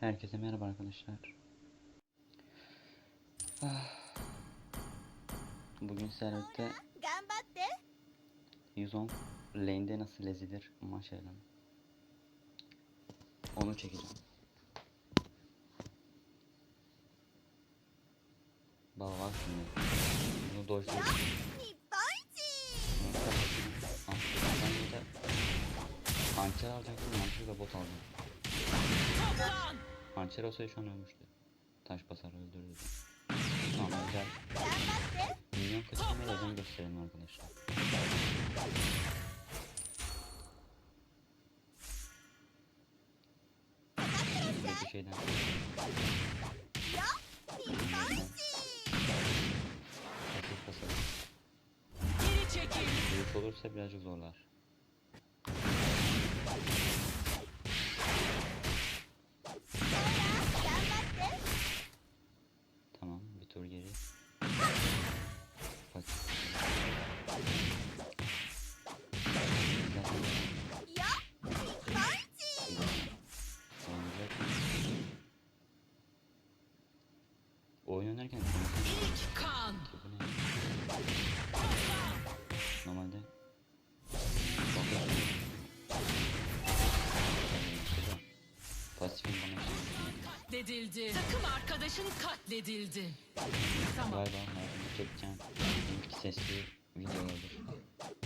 Herkese merhaba arkadaşlar. Bugün servette 110 lane'de nasıl lezidir maşallah. Onu çekeceğim. Bak bak şimdi. Bunu dojlayacağım. Pançer alacaktım, pançer da bot aldım. Hançer olsaydı şu an ölmüştü. Taş basar öldürdü. Tamam güzel. Milyon kaçırmaya özen gösterelim arkadaşlar. Bir şeyden. Ateş basar. Büyük olursa birazcık zorlar. Katledildi. Takım arkadaşın katledildi. Tamam. Galiba hayatımda çekeceğim sesli. ほ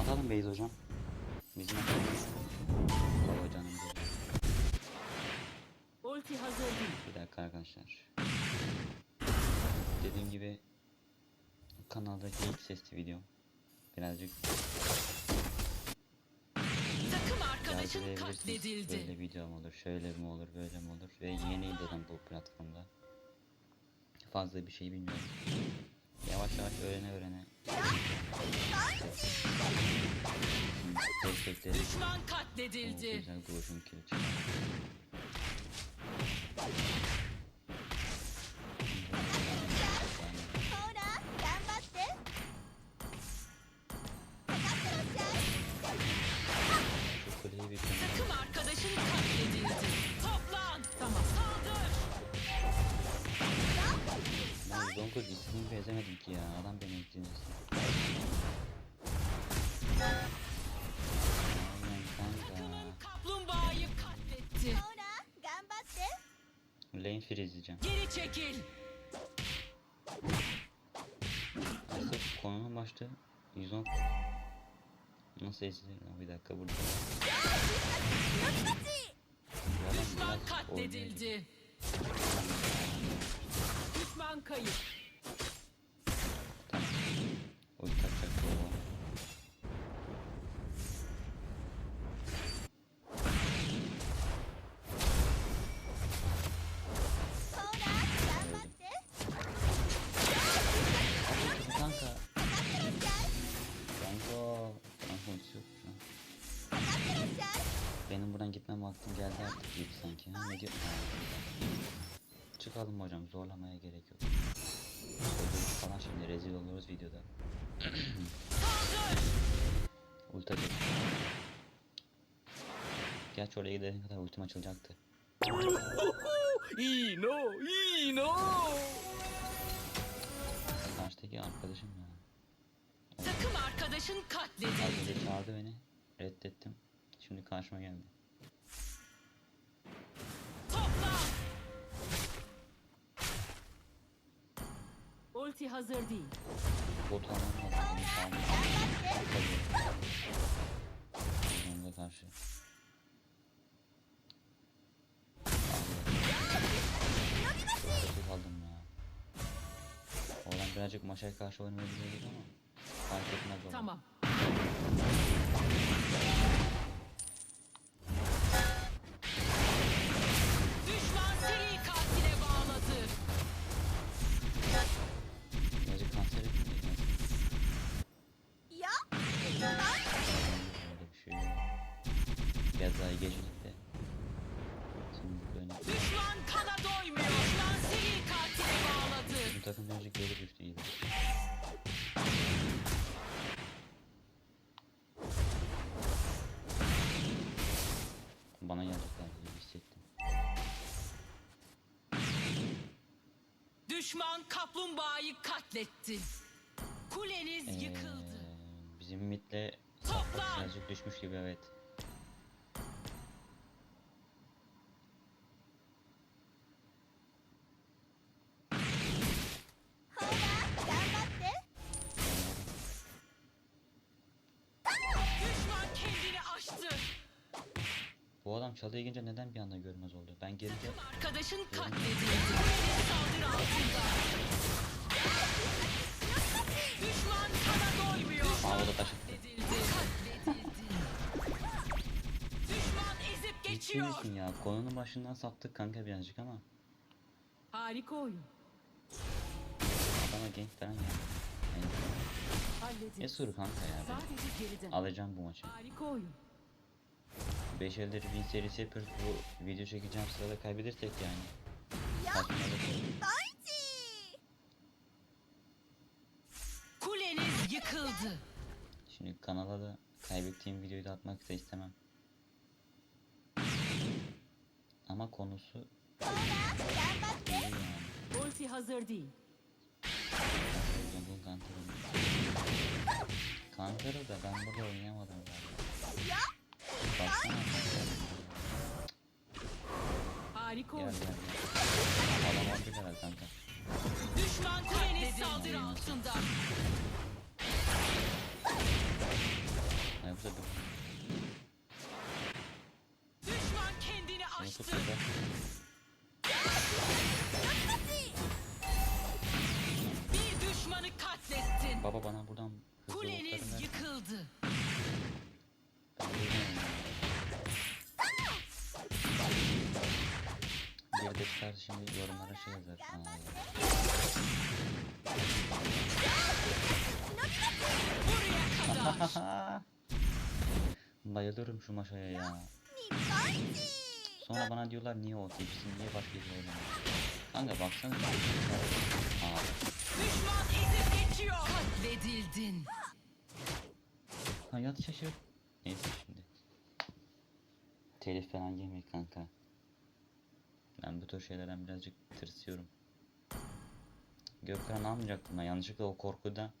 Atalım Beyz hocam. Bizim atalım. Baba canım. Ulti hazır değil. Bir dakika arkadaşlar. Dediğim gibi kanaldaki ilk sesli video. Birazcık Takım arkadaşın katledildi. Böyle video mu olur, şöyle mi olur, böyle mi olur ve yeni zaten bu platformda. Fazla bir şey bilmiyorum. Yavaş yavaş öğrene öğrene. Destekleri Düşman katledildi. güzel groşun kili dur ismini bezemedim ki ya. Adam beni eklemesin. Kaplumbağayı katletti. Lane freeze'leyeceğim. Geri çekil. Nasıl konunun başta 110 Nasıl ezilir lan bir dakika burada. Düşman katledildi. Düşman kayıp. Tamam zorlamaya gerek yok. Falan şimdi rezil oluruz videoda. Ulta geç. Gerçi oraya gidene kadar ultim açılacaktı. İno! İno! Karşıdaki arkadaşım ya. Takım arkadaşın katledildi. Az önce çağırdı beni. Reddettim. Şimdi karşıma geldi. Ulti hazır değil. Bot almam lazım. Onu sağlayayım. Onunla karşı. Kaldım ya. Oradan birazcık maşaya karşı oynamayı biliyorduk ama fark etmez o. Tamam. cezayı geçtik de. Şimdi böyle. Düşman kana doymuyor. Şanseli katili bağladı. Bu takım bence geri düştü iyi. Bana gelecekler gibi hissettim. Düşman kaplumbağayı katletti. Kuleniz ee, yıkıldı. Bizim midle birazcık düşmüş gibi evet. Adam çalıya gelince neden bir anda görmez oldu? Ben gelince Arkadaşın katledildi. Saldırı altında. Düşman kana doymuyor. Aa, o da taşı. Düşman ezip ciddi geçiyor. misin ya? Konunun başından saptık kanka birazcık ama Harika oyun. adama gank falan ya. Yani, soru kanka ya? ben. Alacağım bu maçı. Harika oyun. 5 elde win serisi yapıyoruz. Bu video çekeceğim sırada kaybedersek yani. Fighty. Kuleniz yıkıldı. Şimdi kanala da kaybettiğim videoyu da atmak da istemem. Ama konusu. Ulti hazır değil. Jungle Gunter'ı. Gunter'ı da ben burada oynayamadım galiba. Ya. Baksana. Harika Gel gel gel. Adam aldı herhalde kanka. Düşman kuleniz saldırı altında. Da dur. Düşman kendini burada. Bir düşmanı katlettin. Baba bana buradan şimdi yorumlara şey yazar. Bayılıyorum şu maşaya ya. Sonra bana diyorlar niye o tipsin, niye başka bir oynamıyorsun? Kanka baksana. Aa, Düşman ezip geçiyor. Katledildin. hayat şaşır. Neyse şimdi. Telif falan yemek kanka. Ben bu tür şeylerden birazcık tırsıyorum. Gökhan almayacaktım ben yanlışlıkla o korkuda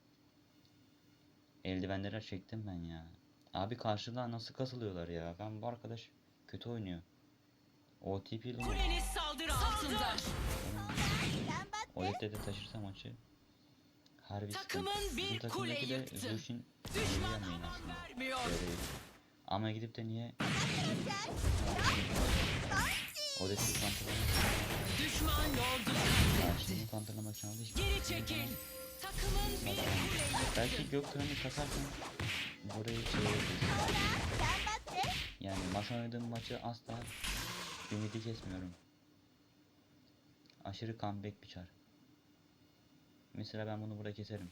eldivenleri çektim ben ya. Abi karşıda nasıl kasılıyorlar ya? Ben bu arkadaş kötü oynuyor. OTP ile. Kuleniz saldırı altında. Ganbatte. Olette de taşırsa maçı harbi Takımın bir kule de yıktı. Zushin Düşman aman vermiyor. Ama gidip de niye Odette'yi kontrolamak Düşman lordu katletti. kontrolamak için için Geri çekil. Takımın bir kule Belki yıktı. Gökhan'ı kasarsan burayı çevirebiliriz. Yani maç oynadığım maçı asla ümidi kesmiyorum. Aşırı comeback bir çar. Mesela ben bunu burada keserim.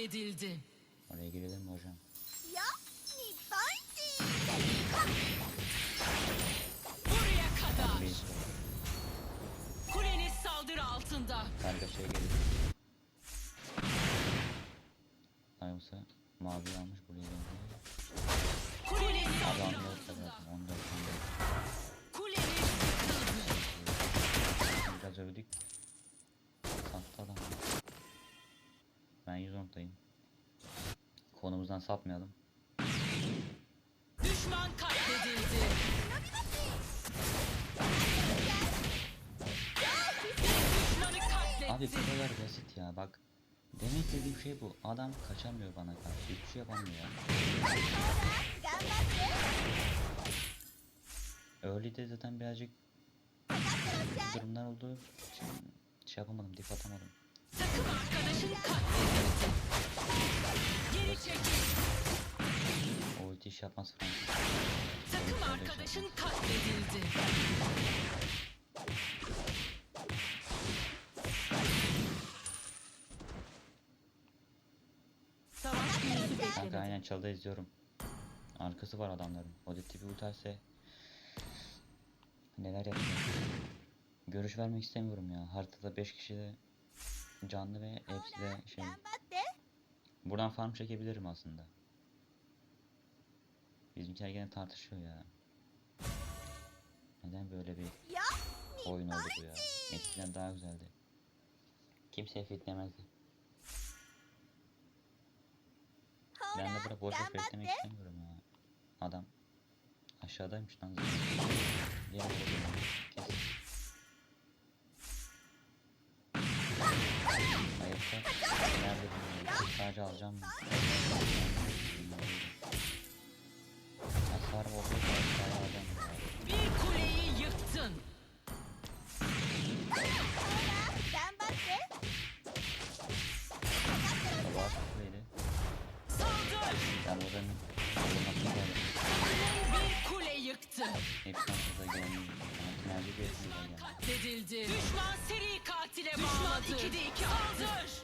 Katledildi. oraya girelim mi hocam? Ya. Fighty. Buraya kadar. Reis Kuleniz saldırı altında. Kargaşaya gelir. Ayolsa mavi almış buraya geldi. Sapmayalım. Düşman katledildi. Abi bu kadar basit ya bak. Demek istediğim şey bu. Adam kaçamıyor bana karşı. Hiçbir şey yapamıyor. Early'de zaten birazcık durumlar oldu. Şimdi şey yapamadım, dip atamadım. Takım arkadaşın katledildi. Geri çekil. O ulti iş yapmaz Frank. Takım arkadaşın katledildi. Savaş büyüsü Kanka beklemedi. aynen çalda izliyorum. Arkası var adamların. Odette tipi ulterse neler yapacak? Görüş vermek istemiyorum ya. Haritada 5 kişi de canlı ve hepsi de şey. Buradan farm çekebilirim aslında. Bizimkiler gene tartışıyor ya. Neden böyle bir oyun oldu bu ya? Eskiden daha güzeldi. Kimseye fitlemezdi. Ben de burada boş boş beklemek istemiyorum ya. Adam aşağıdaymış lan zaten. Diğer kesin. arkadaşlar. Nerede bilmiyorum. Sadece alacağım mı? Hasar oldu. Sadece alacağım mı? Bir kuleyi yıktın. Sen bak be. Sabah kuleyi. Saldır. Ben buradan almak Bir kule yıktın. Hepsi burada görmüyorum. Nerede bir Katledildi. Düşman seri hazır. İkide iki hazır.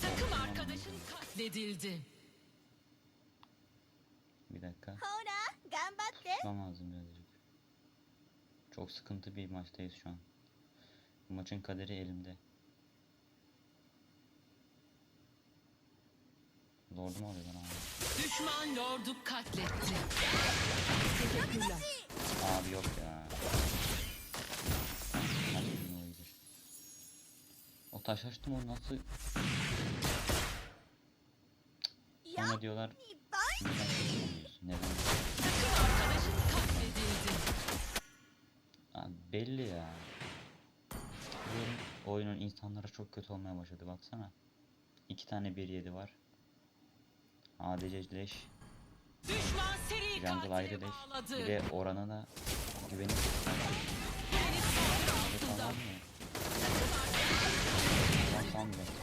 Takım arkadaşın katledildi. Bir dakika. Hora, gambatte. Tutmam lazım birazcık. Çok sıkıntı bir maçtayız şu an. Bu maçın kaderi elimde. Lord'umu alıyor bana abi. Düşman lordu katletti. Abi yok ya. O taş açtım o nasıl? Ona diyorlar. Neden? Belli ya. Diyorum, oyunun insanlara çok kötü olmaya başladı baksana. İki tane 1.7 var. ADC leş, Düşman seri Jungle ayrı leş. Bir de oranına güvenip Kuleniz saldırı altında. Tamam mı? Tamam sanmıyorum.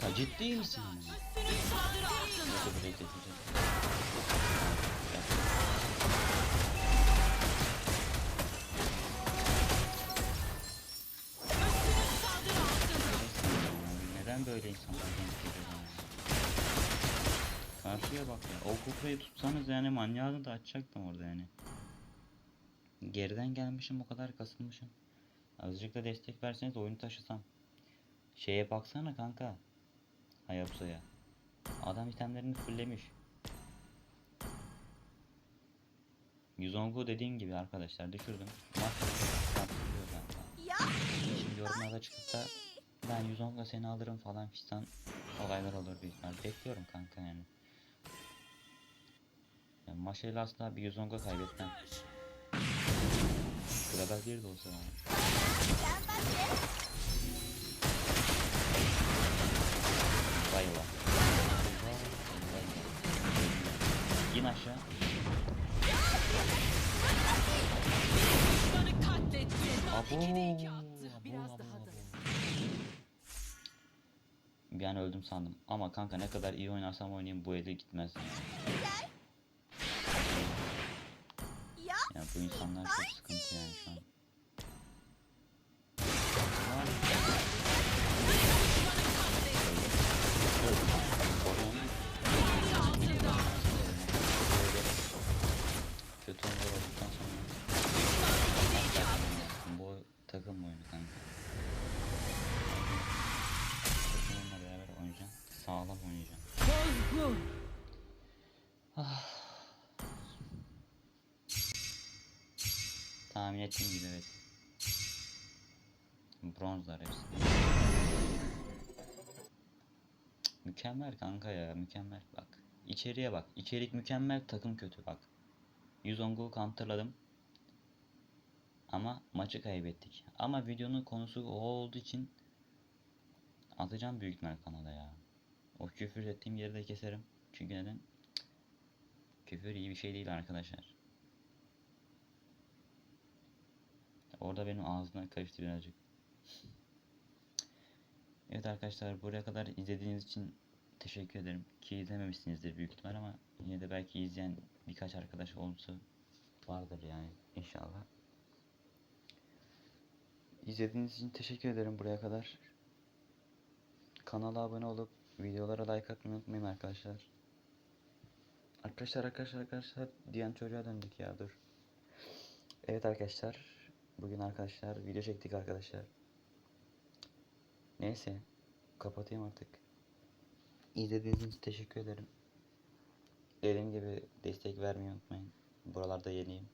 Kanka ciddi misin? Neden böyle insanlar denk geliyor? Karşıya bak ya. O kuprayı tutsanız yani manyağını da açacaktım orada yani. Geriden gelmişim o kadar kasılmışım. Azıcık da destek verseniz oyunu taşısam. Şeye baksana kanka. Hayapsa'ya. Adam itemlerini fulllemiş. Yuzongu dediğim gibi arkadaşlar düşürdüm. Şimdi yorumlarda çıkıp da ben 110'la seni alırım falan fistan olaylar olur büyük ihtimal. Bekliyorum kanka yani. yani Maşayla asla bir 110'la kaybetmem. Sırada bir de olsa yani. İn aşağı. Abo. 2'de 2 attı. abo, Biraz abo, öldüm sandım. Ama kanka ne kadar iyi oynarsam oynayayım bu elde gitmez. Yani bu insanlar çok sıkıntı yani şu an. Takım oyunu kanka. Takımla beraber oynayacağım. Sağlam oynayacağım. Bozgun. Tahmin ettiğim gibi evet. Bronzlar hepsi. Mükemmel kanka ya mükemmel bak. İçeriye bak. İçerik mükemmel takım kötü bak. 110 gol counterladım. Ama maçı kaybettik. Ama videonun konusu o olduğu için Atacağım büyük ihtimal kanala ya. O küfür ettiğim yeri de keserim. Çünkü neden? Küfür iyi bir şey değil arkadaşlar. Orada benim ağzımdan karıştı birazcık. Evet arkadaşlar buraya kadar izlediğiniz için teşekkür ederim. Ki izlememişsinizdir büyük ihtimal ama yine de belki izleyen birkaç arkadaş olursa vardır yani inşallah. İzlediğiniz için teşekkür ederim buraya kadar. Kanala abone olup videolara like atmayı unutmayın arkadaşlar. Arkadaşlar arkadaşlar arkadaşlar diyen çocuğa döndük ya dur. Evet arkadaşlar bugün arkadaşlar video çektik arkadaşlar. Neyse kapatayım artık. İzlediğiniz için teşekkür ederim. Dediğim gibi destek vermeyi unutmayın. Buralarda yeniyim.